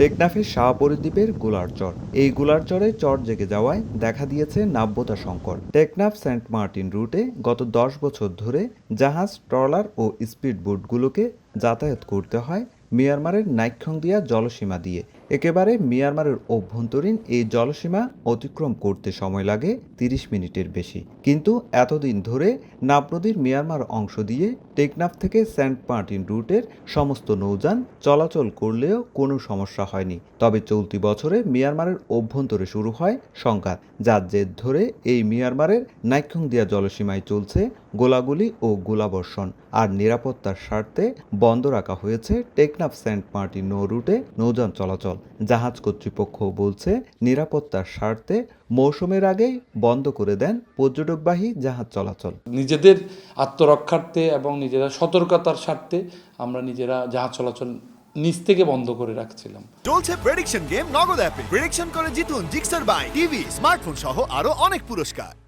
টেকনাফের শাহপরিদ্বীপের গোলারচর এই গোলারচরে চর জেগে যাওয়ায় দেখা দিয়েছে নাব্যতা সংকট। টেকনাফ সেন্ট মার্টিন রুটে গত দশ বছর ধরে জাহাজ, ট্রলার ও স্পিড বোটগুলোকে যাতায়াত করতে হয় মিয়ানমারের নাইক্ষংদিয়া জলসীমা দিয়ে। একেবারে মিয়ানমারের অভ্যন্তরীণ এই জলসীমা অতিক্রম করতে সময় লাগে তিরিশ মিনিটের বেশি। কিন্তু এতদিন ধরে নাব নদীর মিয়ানমার অংশ দিয়ে টেকনাফ থেকে সেন্ট মার্টিন রুটের সমস্ত নৌযান চলাচল করলেও কোনো সমস্যা হয়নি। তবে চলতি বছরে মিয়ানমারের অভ্যন্তরে শুরু হয় সংঘাত যার জের ধরে এই মিয়ানমারের নাইক্ষংদিয়া জলসীমায় চলছে গোলাগুলি ও গোলাবর্ষণ। আর নিরাপত্তার স্বার্থে বন্ধ রাখা হয়েছে টেকনাফ সেন্ট মার্টিন নৌ রুটে নৌযান চলাচল। জাহাজ কর্তৃপক্ষ বলছে নিরাপত্তার স্বার্থে মৌসুমের আগেই বন্ধ করে দেন পর্যটকবাহী জাহাজ চলাচল। নিজেদের আত্মরক্ষার্থে এবং নিজেরা সতর্কতার স্বার্থে আমরা নিজেরা জাহাজ চলাচল নিচ থেকে বন্ধ করে রাখছিলাম। চলছে প্রেডিকশন গেম নগদ অ্যাপে। প্রেডিকশন করে জিতুন জিক্সার বাই টিভি স্মার্টফোন সহ আরও অনেক পুরস্কার।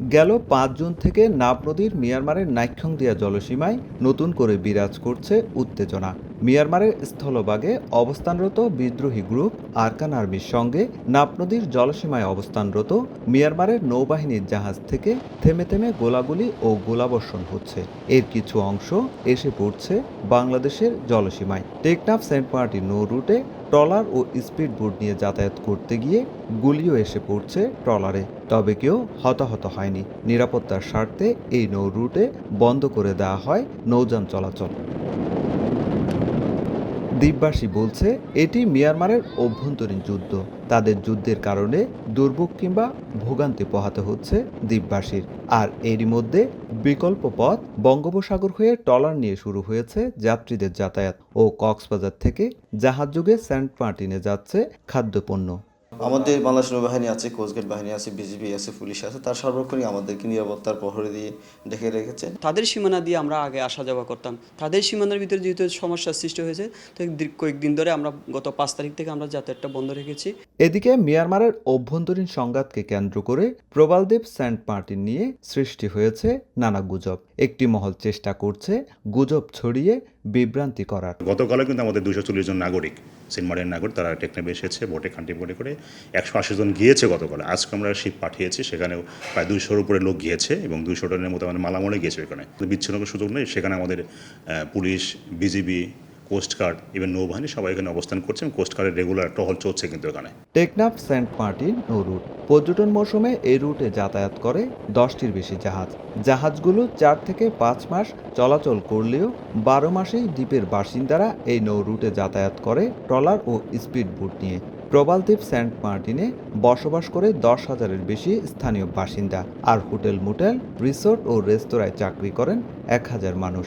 গেল পাঁচ জুন থেকে নাব নদীর মিয়ানমারের নাইক্ষংদিয়া জলসীমায় নতুন করে বিরাজ করছে উত্তেজনা। মিয়ানমারের স্থলভাগে অবস্থানরত বিদ্রোহী গ্রুপ আরকান আর্মির সঙ্গে নাব নদীর জলসীমায় অবস্থানরত মিয়ানমারের নৌবাহিনীর জাহাজ থেকে থেমে থেমে গোলাগুলি ও গোলাবর্ষণ হচ্ছে। এর কিছু অংশ এসে পড়ছে বাংলাদেশের জলসীমায়। টেকনাফ সেন্ট মার্টিন নৌ রুটে ট্রলার ও স্পিড বোট নিয়ে যাতায়াত করতে গিয়ে গুলিও এসে পড়ছে ট্রলারে। তবে কেউ হতাহত হয়নি। নিরাপত্তার স্বার্থে এই নৌ রুটে বন্ধ করে দেওয়া হয় নৌযান চলাচল। দ্বীপবাসী বলছে, এটি মিয়ানমারের অভ্যন্তরীণ যুদ্ধ। তাদের যুদ্ধের কারণে দুর্ভোগ কিংবা ভোগান্তি পোহাতে হচ্ছে দ্বীপবাসীর। আর এরই মধ্যে বিকল্প পথ বঙ্গোপসাগর হয়ে টলার নিয়ে শুরু হয়েছে যাত্রীদের যাতায়াত ও কক্সবাজার থেকে জাহাজযোগে সেন্ট মার্টিনে যাচ্ছে খাদ্যপণ্য। আমাদের বাংলাদেশ নৌবাহিনী আছে কোস্টগার্ড বাহিনী আছে বিজিবি আছে পুলিশ আছে তার সর্বক্ষণই আমাদেরকে নিরাপত্তার প্রহরে দিয়ে ডেকে রেখেছে। তাদের সীমানা দিয়ে আমরা আগে আসা যাওয়া করতাম। তাদের সীমানার ভিতরে যেহেতু সমস্যার সৃষ্টি হয়েছে তো কয়েকদিন ধরে আমরা গত পাঁচ তারিখ থেকে আমরা যাতায়াতটা বন্ধ রেখেছি। এদিকে মিয়ানমারের অভ্যন্তরীণ সংঘাতকে কেন্দ্র করে প্রবালদ্বীপ সেন্ট মার্টিন নিয়ে সৃষ্টি হয়েছে নানা গুজব। একটি মহল চেষ্টা করছে গুজব ছড়িয়ে বিভ্রান্তি করার। গতকালও কিন্তু আমাদের দুশো চল্লিশ জন নাগরিক সেন্ট নাগর, তারা টেকনাফে এসেছে বোটে খান্টি বোটে করে একশো আশি জন গিয়েছে গতকাল। আজকে আমরা শিপ পাঠিয়েছি, সেখানেও প্রায় দুইশোর উপরে লোক গিয়েছে এবং দুইশো টনের মতো আমাদের মালামলে গিয়েছে ওখানে বিচ্ছিন্ন সুযোগ নেই, সেখানে আমাদের পুলিশ বিজিবি কোস্টগার্ড ইভেন নৌবাহিনী সবাই এখানে অবস্থান করছে এবং কোস্টগার্ডের রেগুলার টহল চলছে কিন্তু এখানে। টেকনাফ, সেন্ট মার্টিন, নৌ রুট। পর্যটন মৌসুমে এই রুটে যাতায়াত করে দশটির বেশি জাহাজ। জাহাজগুলো চার থেকে পাঁচ মাস চলাচল করলেও বারো মাসেই দ্বীপের বাসিন্দারা এই নৌ রুটে যাতায়াত করে ট্রলার ও স্পিড বোট নিয়ে। প্রবালদ্বীপ সেন্ট মার্টিনে বসবাস করে দশ হাজারের বেশি স্থানীয় বাসিন্দা। আর হোটেল, মোটেল, রিসোর্ট ও রেস্তোরাঁয় চাকরি করেন এক হাজার মানুষ।